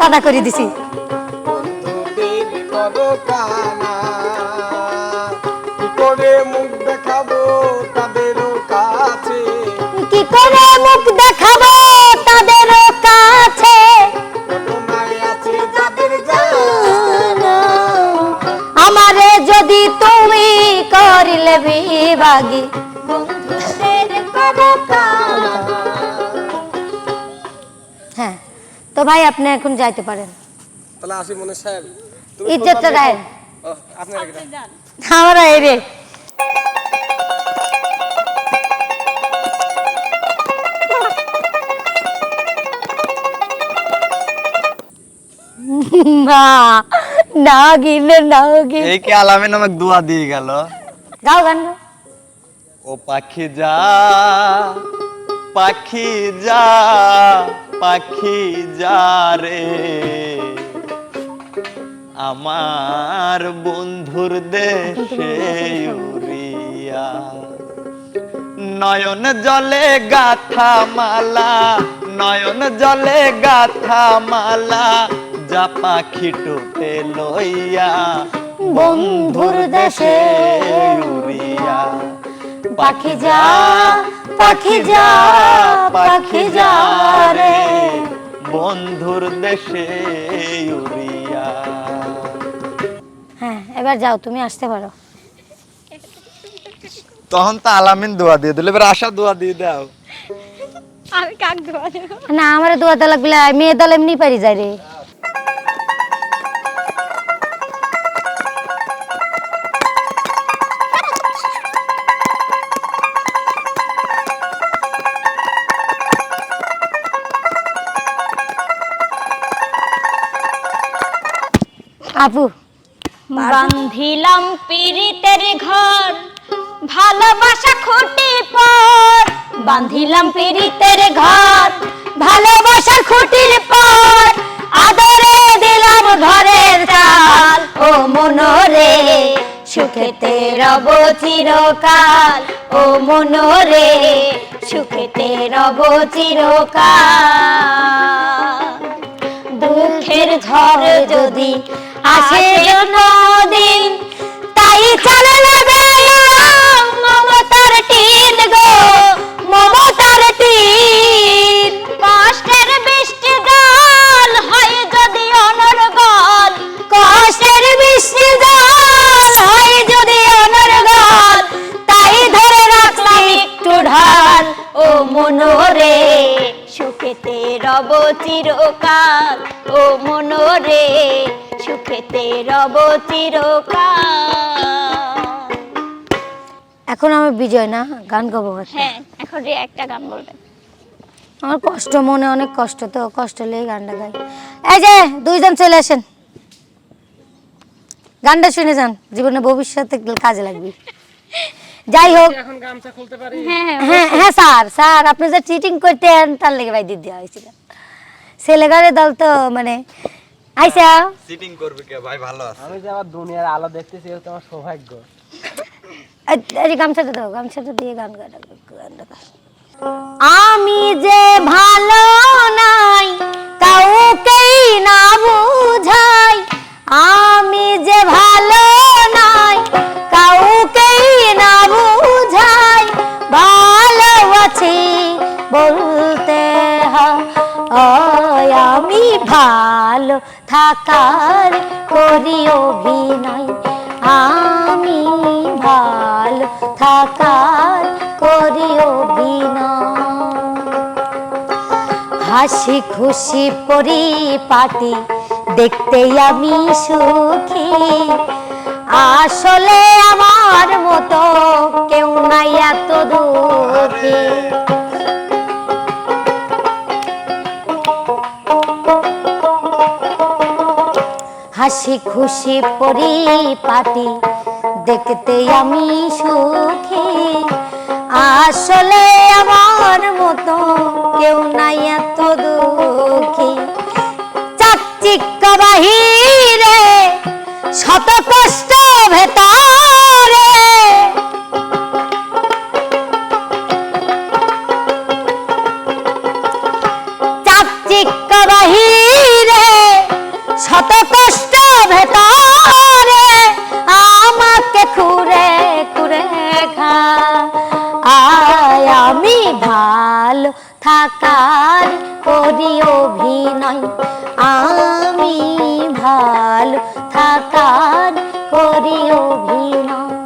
মানা করে দিছি। কি করে মুখ দেখাবো তাদের কাছে? আমারে যদি তুমি করিলে বিভাগী। বন্ধুদের করো কানা। হ্যাঁ তো ভাই আপনি এখন যাইতে পারেন তাহলে আসি মনে সাহেব তুমি ইজ্জতটা প্রোগ্রাম রাখেন। দেখো। ও, আপনি আগে যান। আমরা এই রে না নাগিন নাগিন এই কি আলামে নামক দোয়া দিয়ে গেল গাও গান ও পাখি যা পাখি যা পাখি যা রে। আমার বন্ধুর দেশে উড়িয়া নয়ন জলে গাথা মালা, নয়ন জলে গাথা মালা, যা পাখি টোপে লইয়া বন্ধুর দেশে উড়িয়া। পাখি যা পাখি যা পাখি যা রে। বন্ধুর দেশে উড়িয়া। হ্যাঁ এবার যাও তুমি আসতে পারো। তখন তো আলামিন দোয়া দিয়ে দিল এবার আশা দোয়া দিয়ে দাও। আমি কাক দেওয়া দেবো? না আমার দোয়াতে লাগলে মেয়ে দল এমনি পারি যায় রে। আপু বান্ধিলাম পিরিতের ঘর, ভালোবাসা খুঁটি পর। বান্ধিলাম পিরিতের ঘর ভালোবাসার খুঁটির পর। আদরে দিলাম ঘরের চাল। ও মনোরে সুখেতে রব চিরকাল। ও মনোরে সুখেতে রব চিরকাল। দুঃখের ঝড় যদি আসে দিন তাই চলে মমতার টিন গো মমতার টিন কষ্টের বৃষ্টি জল হয় যদি অনর্গল কষ্টের বৃষ্টি জল হয় যদি অনর্গল। তাই ধরে রাখলাম একটু ঢাল ও মনোরে সুখেতে রব চিরকাল ও মনোরে সুখেতে রব চিরকাল এখন আমি বিজয় না গান গাবো হ্যাঁ এখন রে একটা গান বলবেন আমার কষ্ট মনে অনেক কষ্ট তো কষ্ট লেগে গানটা গাই। এই যে দুইজন চলে আসেন। গানটা শুনে যান জীবনে ভবিষ্যতে কাজে লাগবে। যাই হোক। হ্যাঁ হ্যাঁ হ্যাঁ হ্যাঁ স্যার স্যার আপনি যে চিটিং করতেন তার লেগে ভাই দেওয়া হয়েছিল। ছেলেগারের দল তো মানে আইসা। সিটিং করবে কে? ভাই ভালো আছে। আমি যে আমার দুনিয়ার আলো দেখতেছি এটা সৌভাগ্য। এই- গামছাটা দাও গামছাটা দিয়ে গান গাটা গানটা গা। আমি যে ভালো নাই কাউকেই না বুঝাই। আমি যে ভালো নাই কাউকেই না বুঝাই। ভালো আছি বলতে হয়। আমি ভালো থাকার করি অভিনয়। আমি ভালো থাকার করি অভিনয়। হাসি খুশি পরিপাটি দেখতে আমি সুখী। আসলে আমার মতো কেউ নাই এত দুঃখী। হাসি খুশি পরিপাটি, দেখতে আমি সুখী। আসলে আমার মতো কেউ নাই এত দুঃখী। চাকচিক্য বাহিরে শত থাকার করি অভিনয়। আমি ভালো থাকার করি অভিনয়।